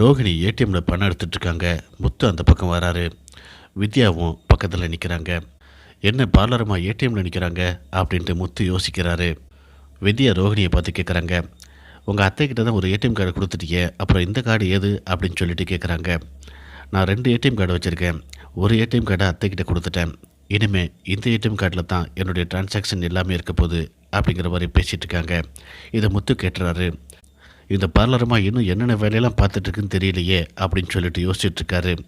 ரோகிணி ஏடிஎம்மில் பணம் எடுத்துட்டு இருக்காங்க முத்து அந்த பக்கம் வராரு. வித்யாவும் பக்கத்தில் நிற்கிறாங்க என்ன பார்லருமா ஏடிஎம்மில் நிற்கிறாங்க அப்படின்ட்டு முத்து யோசிக்கிறாரு. வித்யா ரோகிணியை பார்த்து கேட்குறாங்க உங்கள் அத்தை கிட்ட தான் ஒரு ஏடிஎம் கார்டு கொடுத்துட்டீங்க அப்புறம் இந்த கார்டு ஏது? அப்படின்னு சொல்லிட்டு கேட்குறாங்க நான் ரெண்டு ஏடிஎம் கார்டு வச்சுருக்கேன். ஒரு ஏடிஎம் கார்டை அத்தை கிட்ட கொடுத்துட்டேன். இனிமேல் இந்த ஏடிஎம் கார்டில் தான் என்னுடைய டிரான்சாக்ஷன் எல்லாமே இருக்க போகுது. அப்படிங்கிற மாதிரி பேசிகிட்டு இருக்காங்க. இதை முத்து கேட்டுறாரு. இந்த பார்லரமா இன்னும் என்னென்ன வேலையெல்லாம் பார்த்துட்ருக்குன்னு தெரியலையே அப்படின்னு சொல்லிட்டு யோசிச்சுட்ருக்காரு.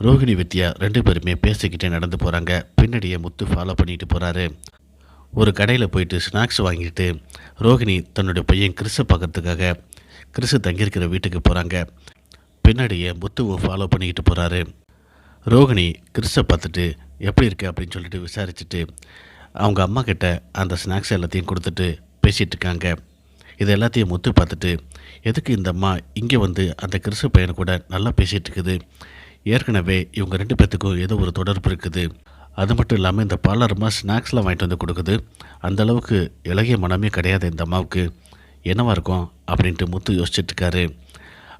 ரோஹிணி வித்யா ரெண்டு பேருமே பேசிக்கிட்டே நடந்து போகிறாங்க பின்னாடியே முத்து ஃபாலோ பண்ணிட்டு போகிறாரு ஒரு கடையில் போயிட்டு ஸ்நாக்ஸ் வாங்கிட்டு ரோஹிணி தன்னுடைய பையன் கிறிஸை பார்க்கறதுக்காக கிறிஸு தங்கியிருக்கிற வீட்டுக்கு போகிறாங்க பின்னாடியே முத்துவும் ஃபாலோ பண்ணிக்கிட்டு போகிறாரு ரோகிணி கிறிஸை பார்த்துட்டு எப்படி இருக்கு? அப்படின்னு சொல்லிட்டு விசாரிச்சுட்டு அவங்க அம்மா கிட்ட அந்த ஸ்நாக்ஸ் எல்லாத்தையும் கொடுத்துட்டு பேசிகிட்டு இருக்காங்க. இது எல்லாத்தையும் முத்து பார்த்துட்டு எதுக்கு இந்த அம்மா இங்கே வந்து அந்த கிறிஸ்து பையனை கூட நல்லா பேசிகிட்டு இருக்குது? ஏற்கனவே இவங்க ரெண்டு பேர்த்துக்கும் ஏதோ ஒரு தொடர்பு இருக்குது. அது மட்டும் இல்லாமல் இந்த பார்லரமா ஸ்நாக்ஸ்லாம் வாங்கிட்டு வந்து கொடுக்குது. அந்த அளவுக்கு இலகிய மனமே கிடையாது இந்த அம்மாவுக்கு. என்னவாக இருக்கும்? அப்படின்ட்டு முத்து யோசிச்சிட்டுருக்காரு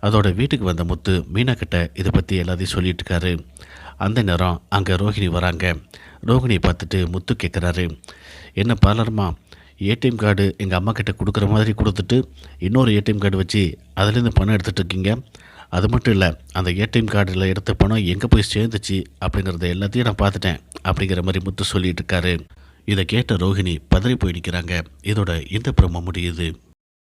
அதோட வீட்டுக்கு வந்த முத்து மீனாக்கிட்ட இதை பற்றி எல்லாத்தையும் சொல்லிட்டுருக்காரு அந்த நேரம் அங்கே ரோஹிணி வராங்க. ரோஹிணியை பார்த்துட்டு முத்து கேட்குறாரு என்ன பார்லர்மா ஏடிஎம் கார்டு எங்கள் அம்மா கிட்ட கொடுக்குற மாதிரி கொடுத்துட்டு இன்னொரு ஏடிஎம் கார்டு வச்சு அதுலேருந்து பணம் எடுத்துகிட்டு இருக்கீங்க. அது மட்டும் இல்லை அந்த ஏடிஎம் கார்டில் எடுத்த பணம் எங்கே போய் சேர்ந்துச்சு அப்படிங்கிறத எல்லாத்தையும் நான் பார்த்துட்டேன் அப்படிங்கிற மாதிரி முத்து சொல்லிட்டு இருக்காரு. இதை கேட்ட ரோஹிணி பதறி போய் நிற்கிறாங்க இதோட இந்த பிரம முடியுது.